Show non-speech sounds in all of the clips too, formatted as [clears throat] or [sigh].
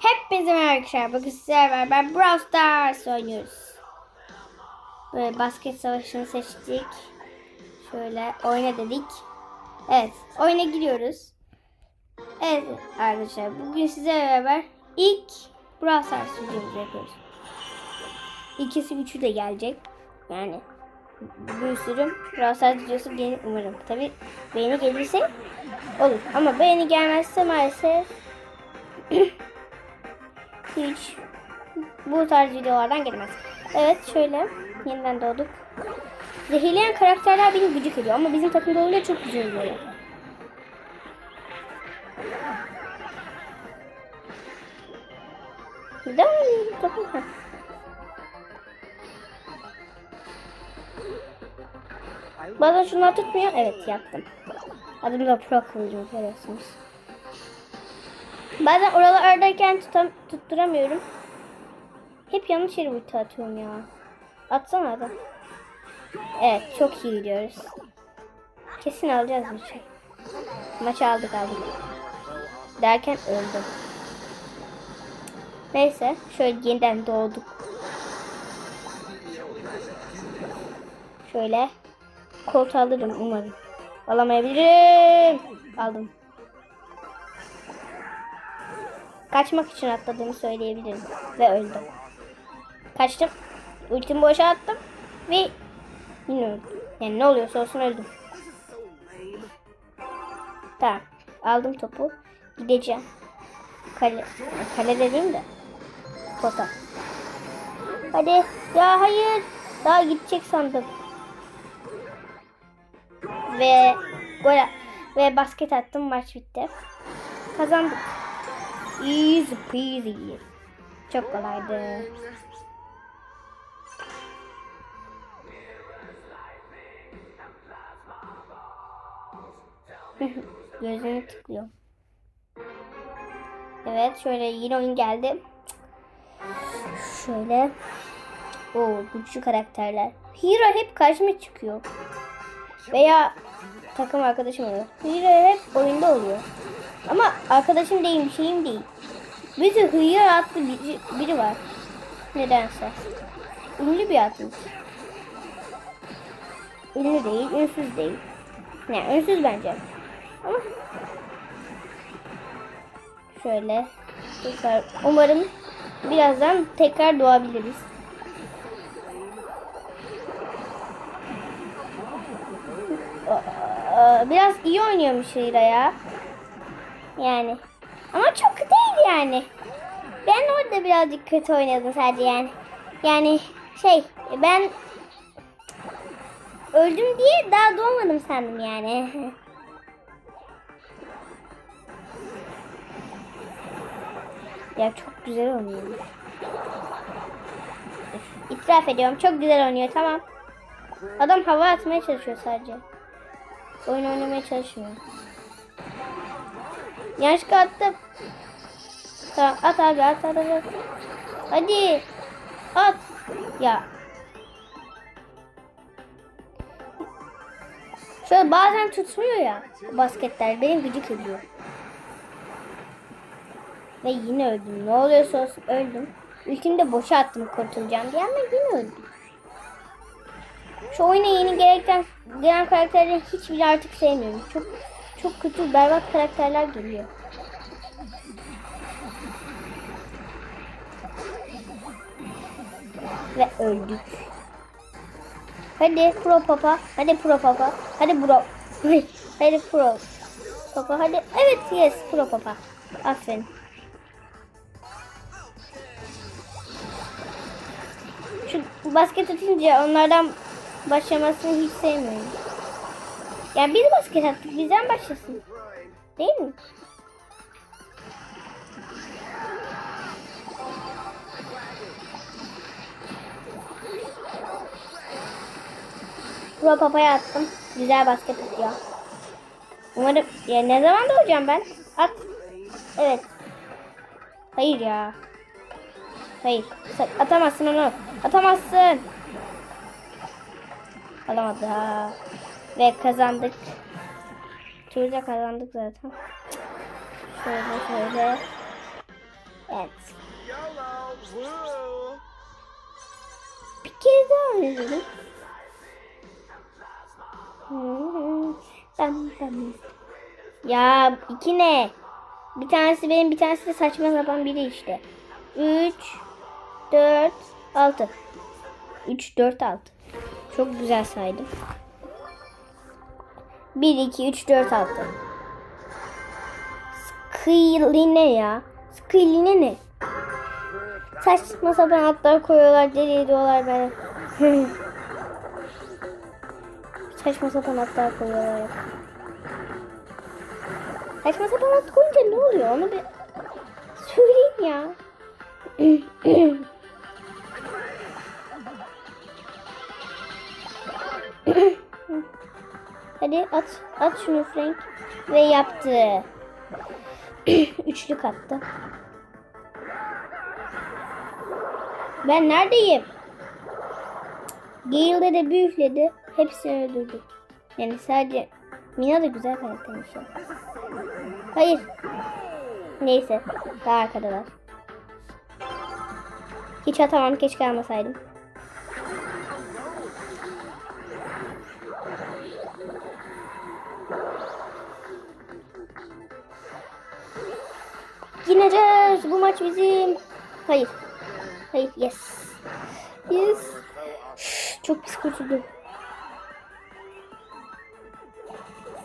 Hepinize merhaba arkadaşlar. Bugün sizlerle beraber Brawl Stars oynuyoruz. Böyle basket savaşını seçtik. Şöyle oyna dedik. Evet oyuna giriyoruz. Evet arkadaşlar bugün sizlerle beraber ilk Brawl Stars videomuzu yapıyoruz. İkisi üçü de gelecek. Yani bir sürü Brawl Stars videosu gelir umarım. Tabi beğeni gelirse olur. Ama beğeni gelmezse maalesef [clears throat] hiç bu tarz videolardan gelmez. Evet şöyle yeniden doğduk. Zehirleyen karakterler beni gıcık ediyor ama bizim takımda olunca çok güzel oluyor. Neden? Ha. Bazen şunlar tutmuyor. Evet yaptım. Adım da Pro Kılıcım görüyorsunuz. Bazen oralardayken tutam, tutturamıyorum. Hep yanlış yere ulti atıyorum ya. Atsana adam. Evet çok iyi gidiyoruz. Kesin alacağız maçı. Maçı aldık aldık. Derken öldüm. Neyse şöyle yeniden doğduk. Şöyle kolt alırım umarım. Alamayabilirim. Aldım. Kaçmak için atladığımı söyleyebilirim. Ve öldüm. Kaçtım. Ultimi boşa attım. Ve yine öldüm. Yani ne oluyorsa olsun öldüm. Tamam. Aldım topu. Gideceğim. Kale, kale dediğim de. Pota. Hadi. Ya hayır. Daha gidecek sandım. Ve gol ve basket attım. Maç bitti. Kazandık. Easy peasy. Çok kolaydı. [laughs] Gözünü tıklıyor. Evet şöyle yine oyun geldi. Şöyle. O güçlü karakterler. Hero hep karşıma çıkıyor. Veya takım arkadaşım oluyor. Hero hep oyunda oluyor. Ama arkadaşım değil, şeyim değil. Bir de hıyar adlı biri, biri var. Nedense. Ünlü bir adlı. Ünlü değil, ünsüz değil. Ne, ünsüz bence. Ama şöyle tekrar umarım birazdan tekrar doğabiliriz. Biraz iyi oynuyormuş Hira ya. Yani. Ama çok değil yani. Ben orada birazcık kötü oynadım sadece yani. Yani şey ben öldüm diye daha doğmadım sandım yani. [laughs] ya çok güzel oynuyor. İtiraf ediyorum çok güzel oynuyor tamam. Adam hava atmaya çalışıyor sadece. Oyun oynamaya çalışmıyor. Yanlışlıkla attım. Tamam at abi at at at. Hadi. At. Ya. Şöyle bazen tutmuyor ya basketler. Benim gıcık ediyor. Ve yine öldüm. Ne oluyorsa olsun öldüm. Ultimi de boşa attım kurtulacağım diye ama yine öldüm. Şu oyuna yeni gerekten gelen karakterleri hiçbiri artık sevmiyorum. Çok çok kötü berbat karakterler geliyor. Ve öldük. Hadi pro papa. Hadi pro papa. Hadi bro. Hadi pro. Papa hadi. Evet yes pro papa. Aferin. Şu basket atınca onlardan başlamasını hiç sevmiyorum. Ya biz basket attık bizden başlasın. Değil mi? Pro papaya attım. Güzel basket atıyor. Umarım ya ne zaman doğacağım ben? At. Evet. Hayır ya. Hayır. Atamazsın onu. Atamazsın. Alamadı ha. Ve kazandık. Turda kazandık zaten. Şöyle şöyle. Evet. Bir kere daha oynayalım. Bam bam. Ya iki ne? Bir tanesi benim bir tanesi de saçma sapan biri işte. 3 4 6 3 4 6 Çok güzel saydım. 1 2 3 4 6 Skilline ya. Skilline ne? Saçma sapan atlar koyuyorlar, deli ediyorlar beni. [laughs] Saçma sapan atlar koyuyorlar. Saçma sapan at koyunca ne oluyor? Onu bir söyleyeyim ya. [clears throat] Hadi at, at şunu Frank. Ve yaptı. [clears throat] Üçlük attı. Ben neredeyim? Gale de bir üfledi. Hepsini öldürdük. Yani sadece Mina da güzel karaktermiş. Hayır. Neyse. Daha arkadalar. Hiç atamam. Keşke almasaydım. Yeneceğiz. Bu maç bizim. Hayır. Hayır. Yes. Yes. Çok pis kurtuldum.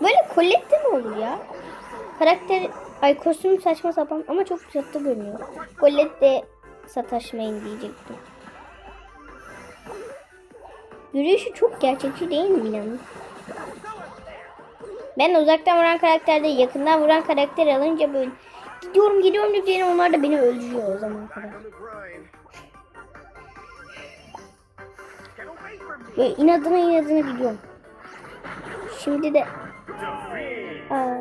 Böyle Colette mi olur ya? Karakter, ay kostüm saçma sapan ama çok tatlı görünüyor. Colette sataşmayın diyecektim. Yürüyüşü çok gerçekçi değil mi Mina'nın? Ben uzaktan vuran karakterde yakından vuran karakter alınca böyle gidiyorum gidiyorum diyeceğim onlar da beni öldürüyor o zaman kadar. Böyle inadına inadına gidiyorum. Şimdi de Aa.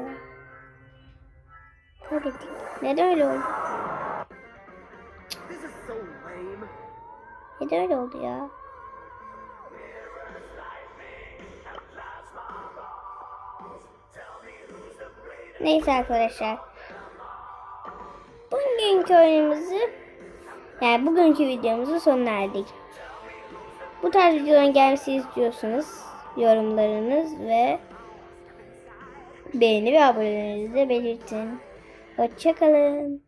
Kaybettik. Neden öyle oldu? Neden öyle oldu ya? Neyse arkadaşlar. Bugünkü oyunumuzu yani bugünkü videomuzu sonuna erdik. Bu tarz videoların gelmesini istiyorsanız yorumlarınız ve beğeni ve abonelerinizi belirtin. Hoşçakalın.